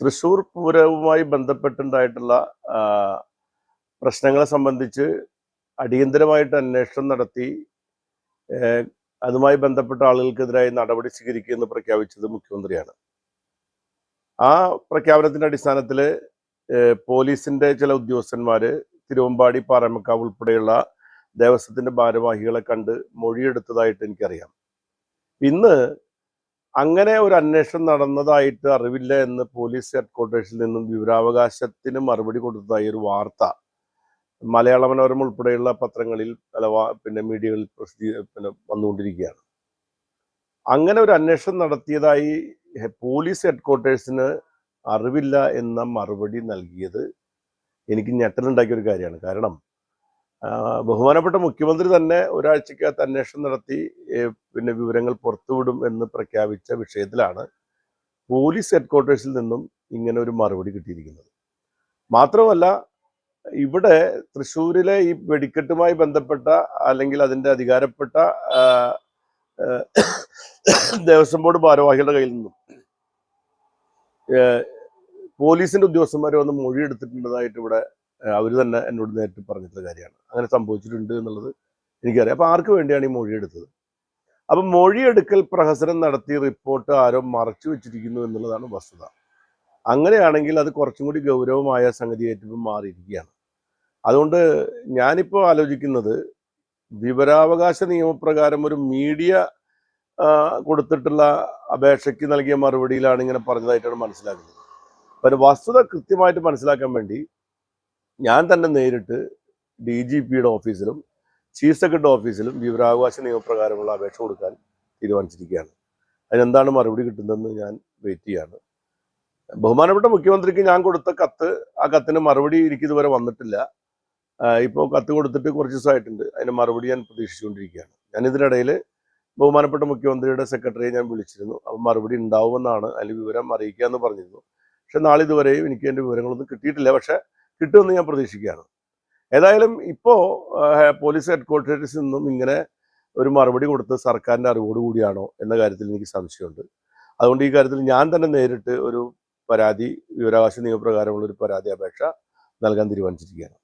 തൃശൂർ പൂരവുമായി ബന്ധപ്പെട്ടുണ്ടായിട്ടുള്ള പ്രശ്നങ്ങളെ സംബന്ധിച്ച് അടിയന്തരമായിട്ട് അന്വേഷണം നടത്തി അതുമായി ബന്ധപ്പെട്ട ആളുകൾക്കെതിരായി നടപടി സ്വീകരിക്കുമെന്ന് പ്രഖ്യാപിച്ചത് മുഖ്യമന്ത്രിയാണ്. ആ പ്രഖ്യാപനത്തിന്റെ അടിസ്ഥാനത്തിൽ പോലീസിന്റെ ചില ഉദ്യോഗസ്ഥന്മാർ തിരുവമ്പാടി പാറമക്കാവ് ഉൾപ്പെടെയുള്ള ദേവസ്വത്തിന്റെ ഭാരവാഹികളെ കണ്ട് മൊഴിയെടുത്തതായിട്ട് എനിക്കറിയാം. ഇന്ന് അങ്ങനെ ഒരു അന്വേഷണം നടന്നതായിട്ട് അറിവില്ല എന്ന് പോലീസ് ഹെഡ്ക്വാർട്ടേഴ്സിൽ നിന്നും വിവരാവകാശത്തിന് മറുപടി കൊടുത്തതായി ഒരു വാർത്ത. മലയാള മനോരമ ഉൾപ്പെടെയുള്ള പത്രങ്ങളിൽ പല പിന്നെ മീഡിയകളിൽ പ്രസിദ്ധീ പിന്നെ വന്നുകൊണ്ടിരിക്കുകയാണ്. അങ്ങനെ ഒരു അന്വേഷണം നടത്തിയതായി പോലീസ് ഹെഡ്ക്വാർട്ടേഴ്സിന് അറിവില്ല എന്ന മറുപടി നൽകിയത് എനിക്ക് ഞെട്ടലുണ്ടാക്കിയ ഒരു കാര്യമാണ്. കാരണം ബഹുമാനപ്പെട്ട മുഖ്യമന്ത്രി തന്നെ ഒരാഴ്ചക്കകത്ത് അന്വേഷണം നടത്തി പിന്നെ വിവരങ്ങൾ പുറത്തുവിടും എന്ന് പ്രഖ്യാപിച്ച വിഷയത്തിലാണ് പോലീസ് ഹെഡ്ക്വാർട്ടേഴ്സിൽ നിന്നും ഇങ്ങനെ ഒരു മറുപടി കിട്ടിയിരിക്കുന്നത്. മാത്രമല്ല ഇവിടെ തൃശ്ശൂരിലെ ഈ വെടിക്കെട്ടുമായി ബന്ധപ്പെട്ട അല്ലെങ്കിൽ അതിന്റെ അധികാരപ്പെട്ട ദേവസ്വം ബോർഡ് ഭാരവാഹികളുടെ കയ്യിൽ നിന്നും പോലീസിന്റെ ഉദ്യോഗസ്ഥന്മാരെ വന്ന് മൊഴി എടുത്തിട്ടുള്ളതായിട്ട് ഇവിടെ അവർ തന്നെ എന്നോട് നേരിട്ട് പറഞ്ഞിട്ടുള്ള കാര്യമാണ്. അങ്ങനെ സംഭവിച്ചിട്ടുണ്ട് എന്നുള്ളത് എനിക്കറിയാം. അപ്പൊ ആർക്ക് വേണ്ടിയാണ് ഈ മൊഴി എടുത്തത്? അപ്പൊ മൊഴിയെടുക്കൽ പ്രഹസനം നടത്തി റിപ്പോർട്ട് ആരോ മറച്ചു വെച്ചിരിക്കുന്നു എന്നുള്ളതാണ് വസ്തുത. അങ്ങനെയാണെങ്കിൽ അത് കുറച്ചും കൂടി ഗൗരവമായ സംഗതിയായിട്ട് ഇപ്പം മാറിയിരിക്കുകയാണ്. അതുകൊണ്ട് ഞാനിപ്പോൾ ആലോചിക്കുന്നത് വിവരാവകാശ നിയമപ്രകാരം ഒരു മീഡിയ കൊടുത്തിട്ടുള്ള അപേക്ഷയ്ക്ക് നൽകിയ മറുപടിയിലാണ് ഇങ്ങനെ പറഞ്ഞതായിട്ടാണ് മനസ്സിലാക്കുന്നത്. അപ്പം വസ്തുത കൃത്യമായിട്ട് മനസ്സിലാക്കാൻ വേണ്ടി ഞാൻ തന്നെ നേരിട്ട് ഡി ജി പിയുടെ ഓഫീസിലും ചീഫ് സെക്രട്ടറി ഓഫീസിലും വിവരാവകാശ നിയമപ്രകാരമുള്ള അപേക്ഷ കൊടുക്കാൻ തീരുമാനിച്ചിരിക്കുകയാണ്. അതിനെന്താണ് മറുപടി കിട്ടുന്നതെന്ന് ഞാൻ വെയിറ്റ് ചെയ്യാണ്. ബഹുമാനപ്പെട്ട മുഖ്യമന്ത്രിക്ക് ഞാൻ കൊടുത്ത കത്ത് ആ കത്തിന് മറുപടി എനിക്ക് ഇതുവരെ വന്നിട്ടില്ല. ഇപ്പോൾ കത്ത് കൊടുത്തിട്ട് കുറച്ച് ദിവസമായിട്ടുണ്ട്. അതിന് മറുപടി ഞാൻ പ്രതീക്ഷിച്ചുകൊണ്ടിരിക്കുകയാണ്. ഞാൻ ഇതിനിടയിൽ ബഹുമാനപ്പെട്ട മുഖ്യമന്ത്രിയുടെ സെക്രട്ടറിയെ ഞാൻ വിളിച്ചിരുന്നു. അപ്പം മറുപടി ഉണ്ടാവുമെന്നാണ് അതിൽ വിവരം അറിയിക്കുക എന്ന് പറഞ്ഞിരുന്നു. പക്ഷെ നാളെ ഇതുവരെയും എനിക്ക് എന്റെ വിവരങ്ങളൊന്നും കിട്ടിയിട്ടില്ല. പക്ഷെ കിട്ടുമെന്ന് ഞാൻ പ്രതീക്ഷിക്കുകയാണ്. ഏതായാലും ഇപ്പോൾ പോലീസ് ഹെഡ്ക്വാർട്ടേഴ്സിൽ നിന്നും ഇങ്ങനെ ഒരു മറുപടി കൊടുത്ത് സർക്കാരിന്റെ അറിവോട് കൂടിയാണോ എന്ന കാര്യത്തിൽ എനിക്ക് സംശയമുണ്ട്. അതുകൊണ്ട് ഈ കാര്യത്തിൽ ഞാൻ തന്നെ നേരിട്ട് ഒരു പരാതി വിവരാവകാശ നിയമപ്രകാരമുള്ള ഒരു പരാതി അപേക്ഷ നൽകാൻ തീരുമാനിച്ചിരിക്കുകയാണ്.